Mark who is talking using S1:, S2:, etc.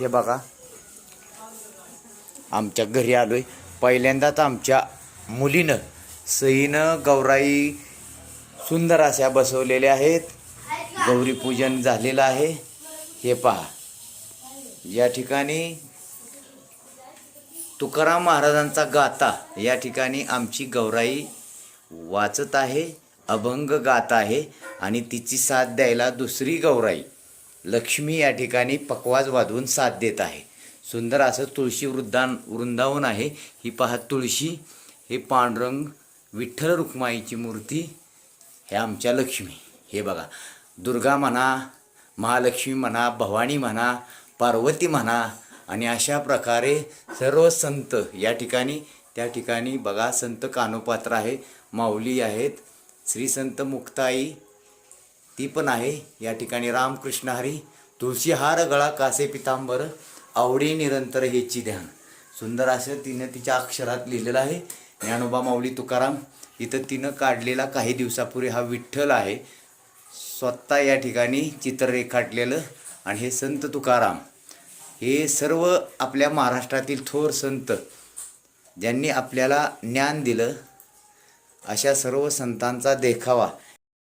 S1: हे बघा. आमच्या घरी आलो आहे पहिल्यांदाच आमच्या मुलीनं सईनं गौराई सुंदर अशा बसवलेल्या आहेत. गौरीपूजन झालेलं आहे. हे पहा. या ठिकाणी तुकाराम महाराजांचा गाथा या ठिकाणी आमची गौराई वाचत आहे अभंग गात आहे आणि तिची साथ द्यायला दुसरी गौराई. लक्ष्मी या ठिकाणी पकवाज वाजवून साथ देत आहे. सुंदर असं तुळशी वृद्धान वृंदावन आहे. ही पहा तुळशी हे पांडुरंग विठ्ठल रुक्माईची मूर्ती हे आमच्या लक्ष्मी. हे बघा दुर्गा म्हणा महालक्ष्मी म्हणा भवानी म्हणा पार्वती म्हणा आणि अशा प्रकारे सर्व संत या ठिकाणी त्या ठिकाणी बघा संत कानोपात्र आहे माऊली आहेत श्री संत मुक्ताई ती पण आहे. या ठिकाणी रामकृष्ण हरी तुळशीहार गळा कासे पितांबर आवडी निरंतर हेची ध्यान. सुंदर असं तिनं तिच्या अक्षरात लिहिलेलं आहे. ज्ञानोबा माऊली तुकाराम इथं तिनं काढलेला काही दिवसापूर्वी हा विठ्ठल आहे. स्वतः या ठिकाणी चित्र रेखाटलेलं आणि हे संत तुकाराम. हे सर्व आपल्या महाराष्ट्रातील थोर संत ज्यांनी आपल्याला ज्ञान दिलं अशा सर्व संतांचा देखावा